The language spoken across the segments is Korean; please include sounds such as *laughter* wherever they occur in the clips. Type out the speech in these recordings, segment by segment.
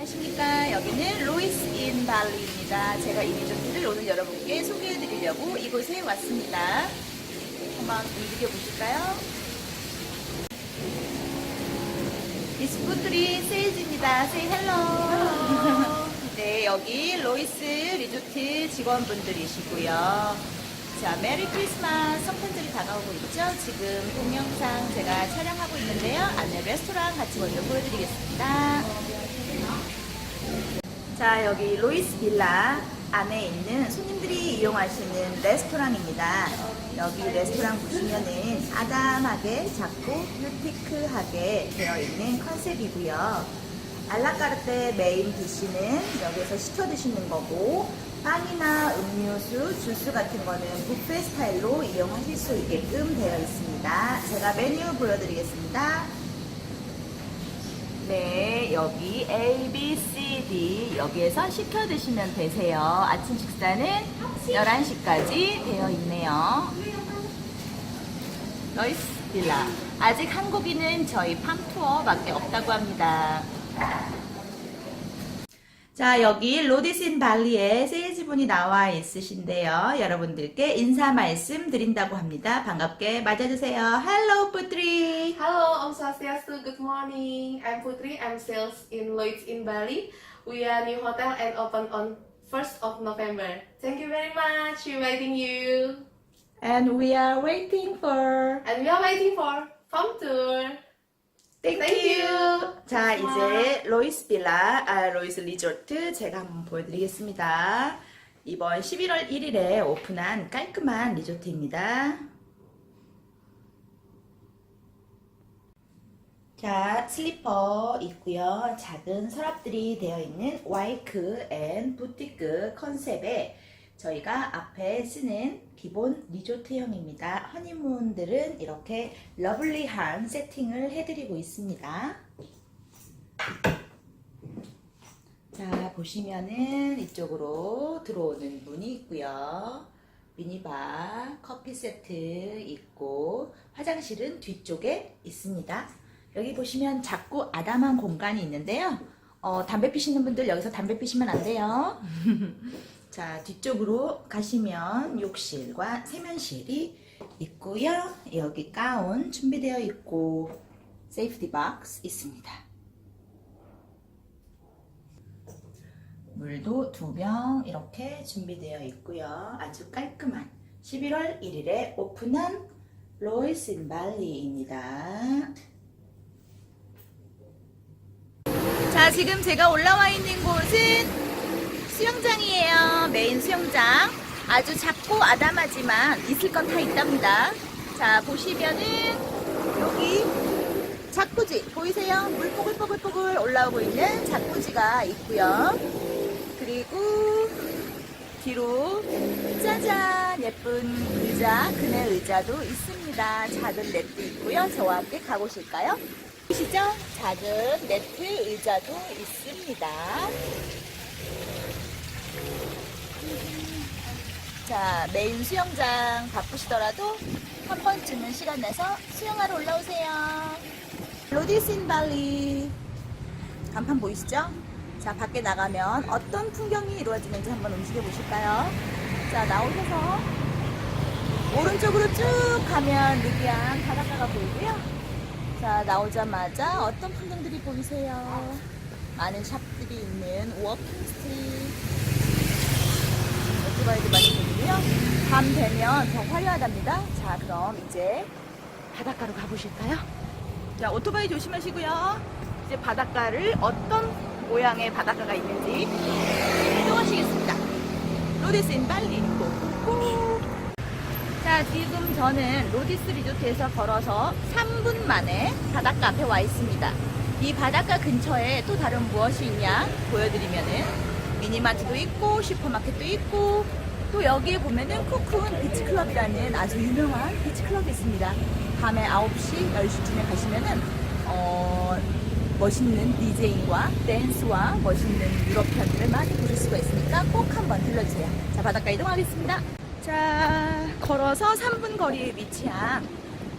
안녕하십니까. 여기는 로이스 인 발리입니다. 제가 이 리조트를 오늘 여러분께 소개해 드리려고 이곳에 왔습니다. 한번 움직여 보실까요? 디스푸트리 세일즈입니다. 세이 헬로. 네, 여기 로이스 리조트 직원분들이시고요. 자, 메리 크리스마스 성탄절이 다가오고 있죠? 지금 동영상 제가 촬영하고 있는데요. 안에 레스토랑 같이 먼저 보여드리겠습니다. 자, 여기 로이스 빌라 안에 있는 손님들이 이용하시는 레스토랑입니다. 여기 레스토랑 보시면은 아담하게 작고 뷰티크하게 되어 있는 컨셉이고요. 알라카르테 메인 디시는 여기서 시켜 드시는 거고 빵이나 음료수, 주스 같은 거는 뷔페 스타일로 이용하실 수 있게끔 되어 있습니다. 제가 메뉴 보여드리겠습니다. 네, 여기 A, B, C, D 여기에서 시켜 드시면 되세요. 아침 식사는 11시까지 되어 있네요. 러이스 빌라. 아직 한국인은 저희 팜 투어밖에 없다고 합니다. 자, 여기 로디신 발리에 세일즈분이 나와 있으신데요. 여러분들께 인사 말씀 드린다고 합니다. 반갑게 맞아주세요. Hello, Putri. Halo Om Swastiastu, good morning. I'm Putri, I'm sales in Lloyds in Bali. We are new hotel and open on 1st of November. Thank you very much, we're waiting you. And we are waiting for And we are waiting for farm tour. You. you. 자, 이제 로이스 빌라, 아, 로이스 리조트 제가 한번 보여드리겠습니다. 이번 11월 1일에 오픈한 깔끔한 리조트입니다. 자, 슬리퍼 있고요. 작은 서랍들이 되어 있는 와이크 앤 부티크 컨셉의 저희가 앞에 쓰는 기본 리조트형입니다. 허니문들은 이렇게 러블리한 세팅을 해드리고 있습니다. 자, 보시면은 이쪽으로 들어오는 문이 있고요. 미니바, 커피 세트 있고, 화장실은 뒤쪽에 있습니다. 여기 보시면 작고 아담한 공간이 있는데요. 어, 담배 피시는 분들 여기서 담배 피시면 안 돼요. *laughs* 자, 뒤쪽으로 가시면 욕실과 세면실이 있고요. 여기 가운 준비되어 있고, 세이프티 박스 있습니다. 물도 두 병 이렇게 준비되어 있고요. 아주 깔끔한 11월 1일에 오픈한 로이스 인 발리입니다. 자, 지금 제가 올라와 있는 곳은 수영장이에요. 메인 수영장. 아주 작고 아담하지만 있을 건 다 있답니다. 자, 보시면은 여기 작구지 보이세요? 물 뽀글뽀글뽀글 올라오고 있는 작구지가 있고요. 그리고 뒤로 짜잔 예쁜 의자, 그네 의자도 있습니다. 작은 넷도 있고요. 저와 함께 가보실까요? 보시죠? 작은 네트 의자도 있습니다. 자, 메인 수영장 바쁘시더라도 한 번쯤은 시간 내서 수영하러 올라오세요. 로디신 발리 간판 보이시죠? 자, 밖에 나가면 어떤 풍경이 이루어지는지 한번 움직여 보실까요? 자, 나오셔서 오른쪽으로 쭉 가면 느끼한 바닷가가 보이고요. 자, 나오자마자 어떤 풍경들이 보이세요? 많은 샵들이 있는 워킹 스트리트. 오토바이도 많이 보이고요. 밤 되면 더 화려하답니다. 자, 그럼 이제 바닷가로 가보실까요? 자, 오토바이 조심하시고요. 이제 바닷가를 어떤 모양의 바닷가가 있는지 이동하시겠습니다. 로디스 인 발리 고고고. 자, 지금 저는 로디스 리조트에서 걸어서 3분 만에 바닷가 앞에 와 있습니다. 이 바닷가 근처에 또 다른 무엇이 있냐 보여드리면은 미니마트도 있고 슈퍼마켓도 있고 또 여기에 보면은 쿠쿤 비치클럽이라는 아주 유명한 비치클럽이 있습니다. 밤에 9시, 10시쯤에 가시면은 어, 멋있는 DJ와 댄스와 멋있는 유럽 편들을 많이 보실 수가 있으니까 꼭 한번 들러주세요. 자, 바닷가 이동하겠습니다. 자, 걸어서 3분 거리에 위치한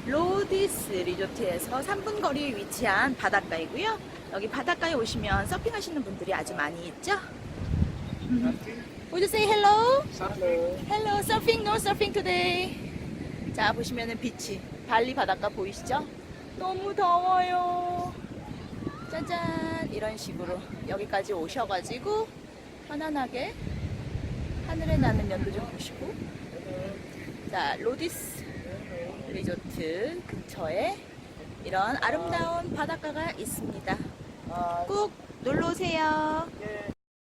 로디스 리조트에서 3분 거리에 위치한 바닷가이고요. 여기 바닷가에 오시면 서핑하시는 분들이 아주 많이 있죠. Would you say hello? Hello, surfing, no surfing today. 자, 보시면은 비치, 발리 바닷가 보이시죠? 너무 더워요. 짜잔, 이런 식으로 여기까지 오셔가지고 편안하게 하늘에 나는 연도 좀 보시고. 자, 로디스 리조트 근처에 이런 아름다운 바닷가가 있습니다. 꼭 놀러 오세요. 예.